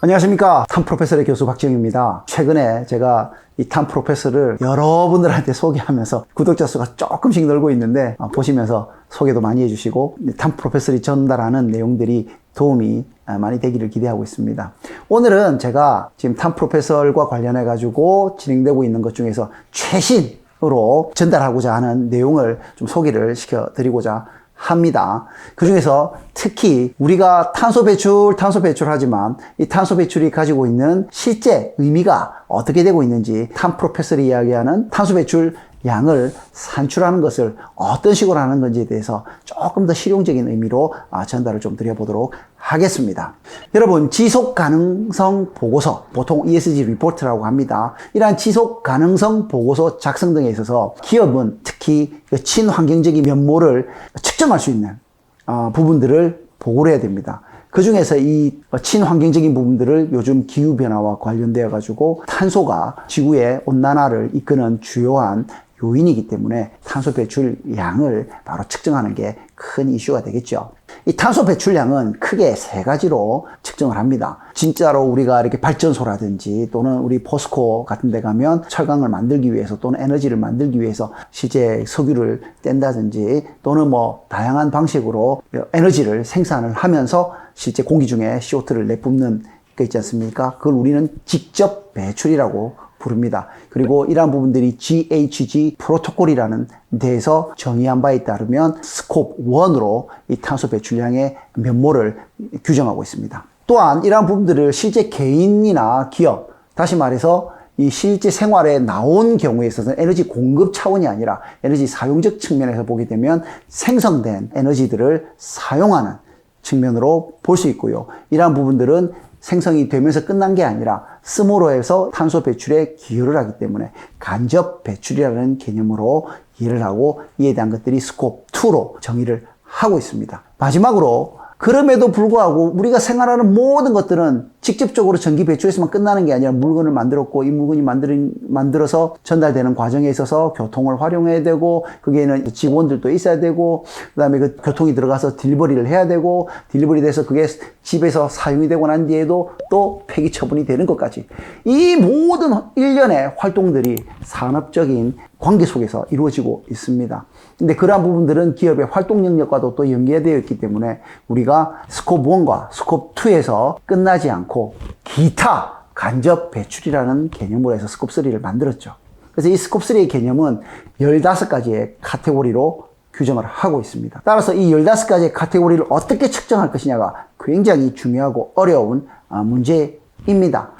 안녕하십니까. 탐 프로페서의 교수 박지영입니다. 최근에 제가 이 탐 프로페서를 여러분들한테 소개하면서 구독자 수가 조금씩 늘고 있는데 어, 보시면서 소개도 많이 해주시고 탐 프로페서이 전달하는 내용들이 도움이 아, 많이 되기를 기대하고 있습니다. 오늘은 제가 지금 탐 프로페서과 관련해 가지고 진행되고 있는 것 중에서 최신 으로 전달하고자 하는 내용을 좀 소개를 시켜드리고자 합니다. 그 중에서 특히 우리가 탄소 배출, 탄소 배출 하지만 이 탄소 배출이 가지고 있는 실제 의미가 어떻게 되고 있는지 탐 프로페서리 이야기하는 탄소 배출 양을 산출하는 것을 어떤 식으로 하는 건지에 대해서 조금 더 실용적인 의미로 아, 전달을 좀 드려보도록 하겠습니다. 여러분, 지속 가능성 보고서, 보통 ESG 리포트라고 합니다. 이러한 지속 가능성 보고서 작성 등에 있어서 기업은 특히 그 친환경적인 면모를 측정할 수 있는 어, 부분들을 보고를 해야 됩니다. 그 중에서 이 친환경적인 부분들을 요즘 기후변화와 관련되어 가지고 탄소가 지구의 온난화를 이끄는 주요한 요인이기 때문에 탄소 배출 양을 바로 측정하는 게 큰 이슈가 되겠죠. 이 탄소 배출량은 크게 세 가지로 측정을 합니다. 진짜로 우리가 이렇게 발전소라든지 또는 우리 포스코 같은 데 가면 철강을 만들기 위해서 또는 에너지를 만들기 위해서 실제 석유를 뗀다든지 또는 뭐 다양한 방식으로 에너지를 생산을 하면서 실제 공기 중에 CO2를 내뿜는 게 있지 않습니까? 그걸 우리는 직접 배출이라고 부릅니다. 그리고 이러한 부분들이 GHG 프로토콜이라는 데에서 정의한 바에 따르면 스콥 1으로 이 탄소 배출량의 면모를 규정하고 있습니다. 또한 이러한 부분들을 실제 개인이나 기업, 다시 말해서 이 실제 생활에 나온 경우에 있어서는 에너지 공급 차원이 아니라 에너지 사용적 측면에서 보게 되면 생성된 에너지들을 사용하는 측면으로 볼 수 있고요. 이러한 부분들은 생성이 되면서 끝난 게 아니라 스모로 해서 탄소 배출에 기여를 하기 때문에 간접 배출이라는 개념으로 이해를 하고 이에 대한 것들이 스콥 2로 정의를 하고 있습니다. 마지막으로 그럼에도 불구하고 우리가 생활하는 모든 것들은 직접적으로 전기 배출에서만 끝나는 게 아니라 물건을 만들었고 이 물건이 만들, 만들어서 전달되는 과정에 있어서 교통을 활용해야 되고 거기에는 직원들도 있어야 되고 그 다음에 그 교통이 들어가서 딜리버리를 해야 되고 딜리버리 돼서 그게 집에서 사용이 되고 난 뒤에도 또 폐기 처분이 되는 것까지 이 모든 일련의 활동들이 산업적인 관계 속에서 이루어지고 있습니다. 근데 그러한 부분들은 기업의 활동 영역과도 또 연계되어 있기 때문에 우리가 스콥 1과 스콥 2에서 끝나지 않고 기타 간접 배출이라는 개념으로 해서 스콥 3를 만들었죠. 그래서 이 스콥 3의 개념은 15가지의 카테고리로 규정을 하고 있습니다. 따라서 이 15가지의 카테고리를 어떻게 측정할 것이냐가 굉장히 중요하고 어려운 아, 문제입니다.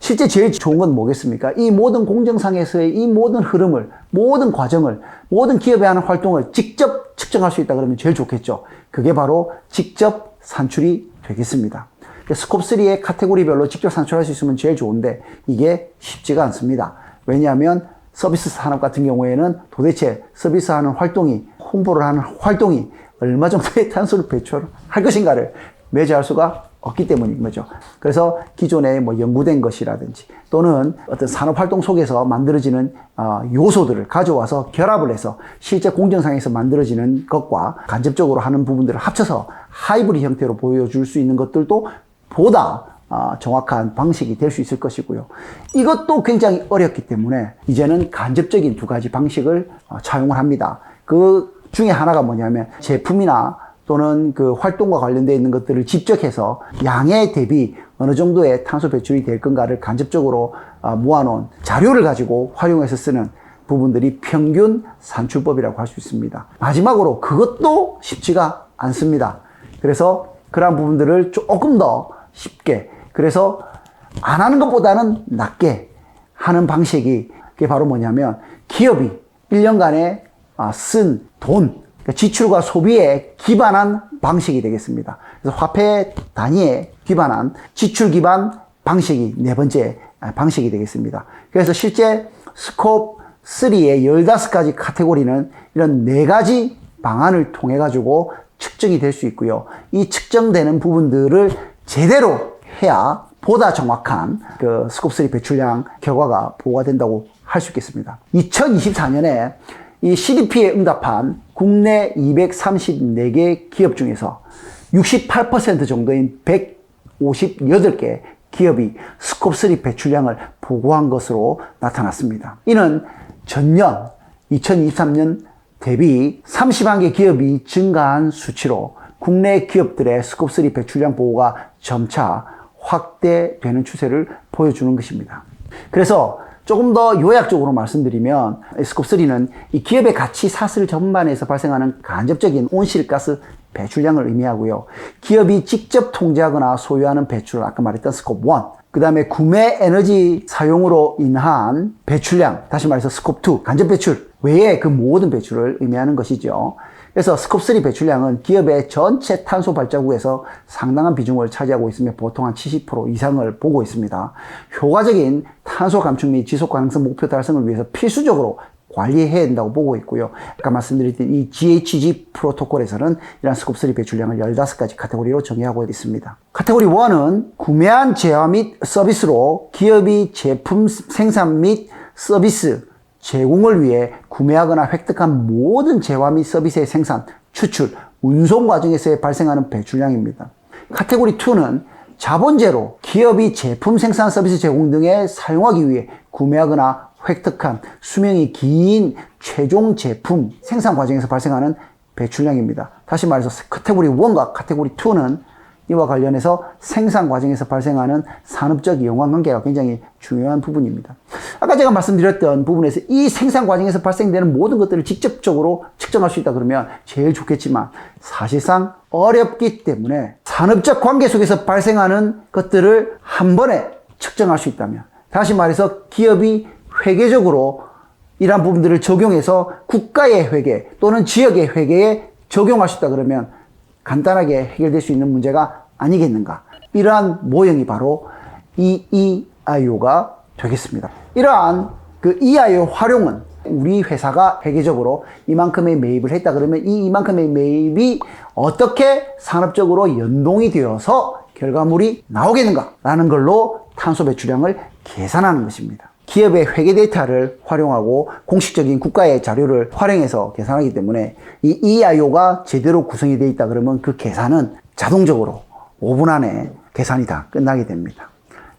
실제 제일 좋은 건 뭐겠습니까? 이 모든 공정상에서의 이 모든 흐름을, 모든 과정을, 모든 기업에 하는 활동을 직접 측정할 수 있다 그러면 제일 좋겠죠. 그게 바로 직접 산출이 되겠습니다. 스콥3의 카테고리별로 직접 산출할 수 있으면 제일 좋은데 이게 쉽지가 않습니다. 왜냐하면 서비스 산업 같은 경우에는 도대체 서비스 하는 활동이, 홍보를 하는 활동이 얼마 정도의 탄소를 배출할 것인가를 매제할 수가 없기 때문인 거죠. 그래서 기존에 뭐 연구된 것이라든지 또는 어떤 산업 활동 속에서 만들어지는 어, 요소들을 가져와서 결합을 해서 실제 공정상에서 만들어지는 것과 간접적으로 하는 부분들을 합쳐서 하이브리드 형태로 보여줄 수 있는 것들도 보다 어, 정확한 방식이 될 수 있을 것이고요. 이것도 굉장히 어렵기 때문에 이제는 간접적인 두 가지 방식을 어, 차용을 합니다. 그 중에 하나가 뭐냐면 제품이나 또는 그 활동과 관련되어 있는 것들을 집적해서 양에 대비 어느 정도의 탄소 배출이 될 건가를 간접적으로 어, 모아놓은 자료를 가지고 활용해서 쓰는 부분들이 평균 산출법이라고 할 수 있습니다. 마지막으로 그것도 쉽지가 않습니다. 그래서 그러한 부분들을 조금 더 쉽게 그래서 안 하는 것보다는 낫게 하는 방식이 그게 바로 뭐냐면 기업이 1년간에 아, 쓴 돈, 그러니까 지출과 소비에 기반한 방식이 되겠습니다. 그래서 화폐 단위에 기반한 지출 기반 방식이 네 번째 아, 방식이 되겠습니다. 그래서 실제 스콥 3의 15가지 카테고리는 이런 네 가지 방안을 통해 가지고 측정이 될 수 있고요. 이 측정되는 부분들을 제대로 해야 보다 정확한 그 스콥 3 배출량 결과가 보고가 된다고 할 수 있겠습니다. 2024년에 이 CDP에 응답한 국내 234개 기업 중에서 68% 정도인 158개 기업이 스콥3 배출량을 보고한 것으로 나타났습니다. 이는 전년 2023년 대비 30만 개 기업이 증가한 수치로 국내 기업들의 스콥3 배출량 보고가 점차 확대되는 추세를 보여주는 것입니다. 그래서 조금 더 요약적으로 말씀드리면 스콥3는 이 기업의 가치 사슬 전반에서 발생하는 간접적인 온실가스 배출량을 의미하고요. 기업이 직접 통제하거나 소유하는 배출, 아까 말했던 스콥 1, 그 다음에 구매 에너지 사용으로 인한 배출량, 다시 말해서 스콥 2, 간접 배출 외에 그 모든 배출을 의미하는 것이죠. 그래서 스콥 3 배출량은 기업의 전체 탄소 발자국에서 상당한 비중을 차지하고 있으며 보통 한 70% 이상을 보고 있습니다. 효과적인 탄소 감축 및 지속 가능성 목표 달성을 위해서 필수적으로 관리해야 된다고 보고 있고요. 아까 말씀드렸던 이 GHG 프로토콜에서는 이러한 스콥3 배출량을 15가지 카테고리로 정의하고 있습니다. 카테고리 1은 구매한 재화 및 서비스로 기업이 제품 생산 및 서비스 제공을 위해 구매하거나 획득한 모든 재화 및 서비스의 생산, 추출, 운송 과정에서 발생하는 배출량입니다. 카테고리 2는 자본재로 기업이 제품 생산 서비스 제공 등에 사용하기 위해 구매하거나 획득한 수명이 긴 최종 제품 생산 과정에서 발생하는 배출량입니다. 다시 말해서 카테고리 1과 카테고리 2는 이와 관련해서 생산 과정에서 발생하는 산업적 연관관계가 굉장히 중요한 부분입니다. 아까 제가 말씀드렸던 부분에서 이 생산 과정에서 발생되는 모든 것들을 직접적으로 측정할 수 있다 그러면 제일 좋겠지만 사실상 어렵기 때문에 산업적 관계 속에서 발생하는 것들을 한 번에 측정할 수 있다면 다시 말해서 기업이 회계적으로 이러한 부분들을 적용해서 국가의 회계 또는 지역의 회계에 적용할 수 있다 그러면 간단하게 해결될 수 있는 문제가 아니겠는가. 이러한 모형이 바로 EEIO가 되겠습니다. 이러한 그 EIO 활용은 우리 회사가 회계적으로 이만큼의 매입을 했다 그러면 이 이만큼의 매입이 어떻게 산업적으로 연동이 되어서 결과물이 나오겠는가라는 걸로 탄소 배출량을 계산하는 것입니다. 기업의 회계 데이터를 활용하고 공식적인 국가의 자료를 활용해서 계산하기 때문에 이 EIO가 제대로 구성이 되어 있다 그러면 그 계산은 자동적으로 5분 안에 계산이 다 끝나게 됩니다.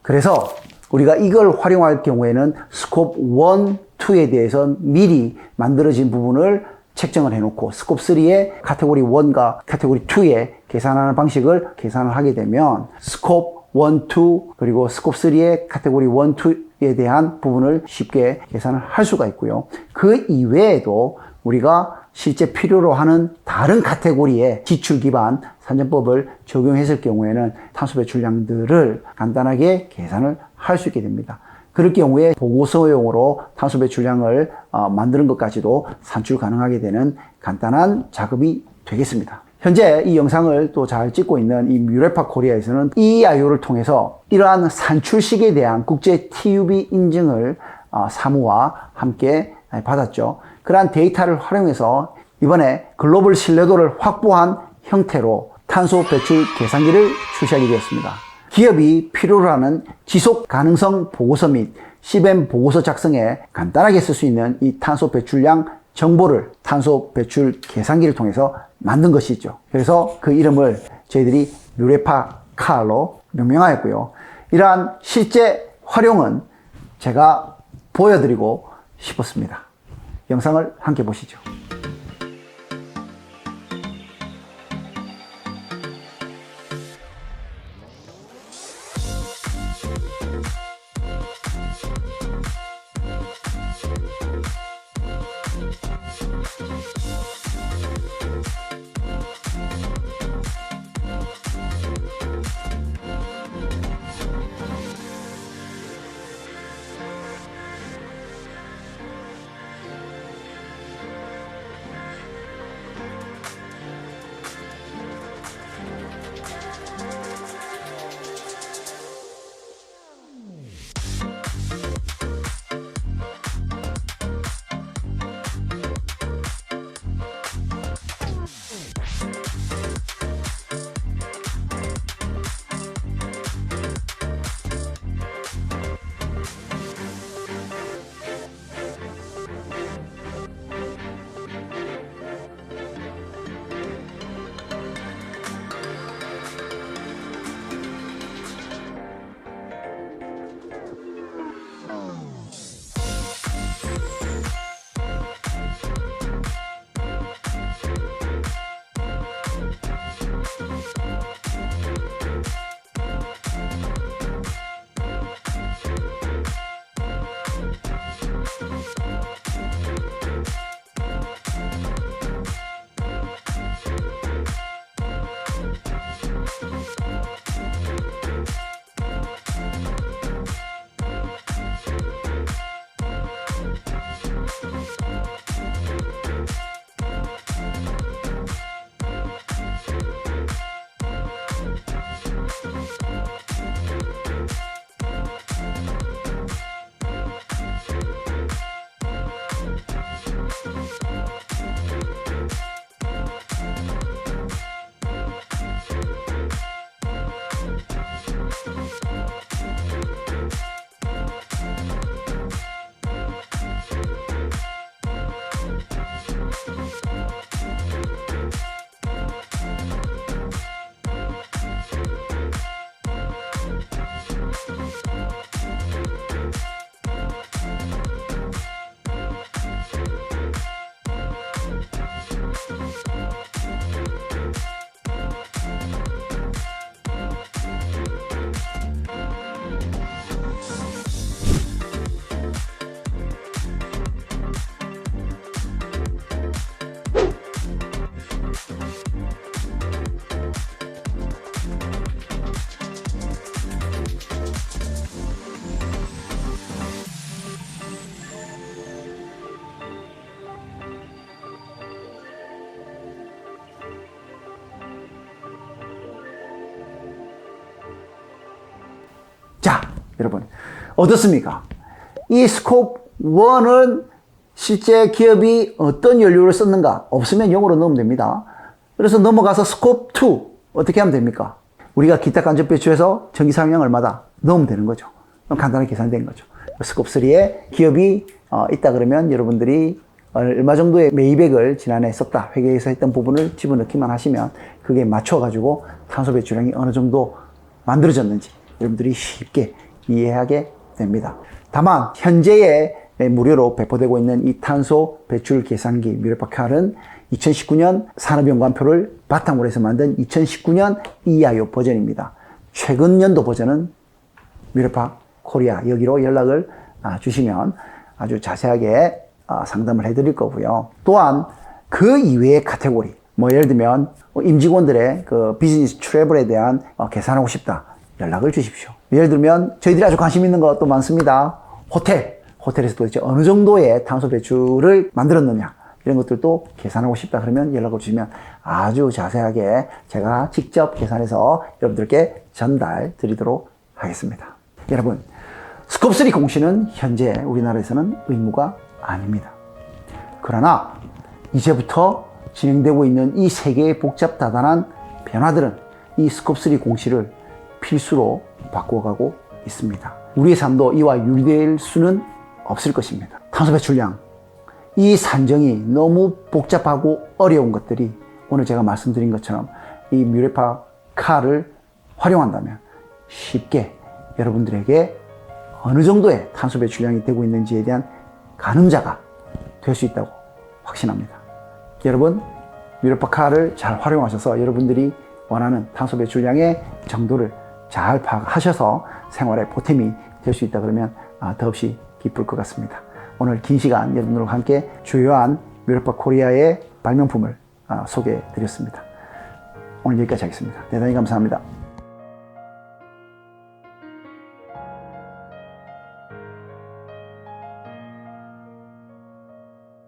그래서 우리가 이걸 활용할 경우에는 스콥 1, 2에 대해서 미리 만들어진 부분을 책정을 해놓고 스콥 3의 카테고리 1과 카테고리 2의 계산하는 방식을 계산을 하게 되면 스콥 1, 2 그리고 스콥 3의 카테고리 1, 2에 대한 부분을 쉽게 계산을 할 수가 있고요. 그 이외에도 우리가 실제 필요로 하는 다른 카테고리의 지출 기반 산정법을 적용했을 경우에는 탄소 배출량들을 간단하게 계산을 할 수 있게 됩니다. 그럴 경우에 보고서용으로 탄소 배출량을 어, 만드는 것까지도 산출 가능하게 되는 간단한 작업이 되겠습니다. 현재 이 영상을 또 잘 찍고 있는 이 뮤레파 코리아에서는 EIO를 통해서 이러한 산출식에 대한 국제 TUB 인증을 어, 사무와 함께 받았죠. 그러한 데이터를 활용해서 이번에 글로벌 신뢰도를 확보한 형태로 탄소 배출 계산기를 출시하게 되었습니다. 기업이 필요로 하는 지속 가능성 보고서 및 CBM 보고서 작성에 간단하게 쓸 수 있는 이 탄소 배출량 정보를 탄소 배출 계산기를 통해서 만든 것이죠. 그래서 그 이름을 저희들이 뮤레파 칼로 명명하였고요. 이러한 실제 활용은 제가 보여드리고 싶었습니다. 영상을 함께 보시죠. 여러분. 어떻습니까? 이 스콥 1은 실제 기업이 어떤 연료를 썼는가? 없으면 0으로 넣으면 됩니다. 그래서 넘어가서 스콥 2 어떻게 하면 됩니까? 우리가 기타 간접 배출해서 전기 사용량 얼마다 넣으면 되는 거죠. 간단하게 계산된 거죠. 스콥 3에 기업이 어, 있다 그러면 여러분들이 얼마 정도의 매입액을 지난해 썼다 회계에서 했던 부분을 집어넣기만 하시면 그게 맞춰가지고 탄소 배출량이 어느 정도 만들어졌는지 여러분들이 쉽게 이해하게 됩니다. 다만 현재의 무료로 배포되고 있는 이 탄소 배출 계산기 뮤레파칼은 2019년 산업연관표를 바탕으로 해서 만든 2019년 EIO 버전입니다. 최근 연도 버전은 뮤레파 코리아 여기로 연락을 아, 주시면 아주 자세하게 아, 상담을 해드릴 거고요. 또한 그 이외의 카테고리, 뭐 예를 들면 임직원들의 그 비즈니스 트래블에 대한 어, 계산하고 싶다. 연락을 주십시오. 예를 들면 저희들이 아주 관심 있는 것도 많습니다. 호텔, 호텔에서 도대체 어느 정도의 탄소 배출을 만들었느냐. 이런 것들도 계산하고 싶다 그러면 연락을 주시면 아주 자세하게 제가 직접 계산해서 여러분들께 전달 드리도록 하겠습니다. 여러분, 스콥3 공시는 현재 우리나라에서는 의무가 아닙니다. 그러나 이제부터 진행되고 있는 이 세계의 복잡다단한 변화들은 이 스콥3 공시를 필수로 바꿔가고 있습니다. 우리의 삶도 이와 유리될 수는 없을 것입니다. 탄소 배출량, 이 산정이 너무 복잡하고 어려운 것들이 오늘 제가 말씀드린 것처럼 이 뮤레파 칼을 활용한다면 쉽게 여러분들에게 어느 정도의 탄소 배출량이 되고 있는지에 대한 가늠자가 될 수 있다고 확신합니다. 여러분, 뮤레파 칼을 잘 활용하셔서 여러분들이 원하는 탄소 배출량의 정도를 잘 파악하셔서 생활에 보탬이 될 수 있다 그러면 아, 더없이 기쁠 것 같습니다. 오늘 긴 시간 여러분들과 함께 주요한 뮤레파 코리아의 발명품을 아, 소개해 드렸습니다. 오늘 여기까지 하겠습니다. 대단히 감사합니다.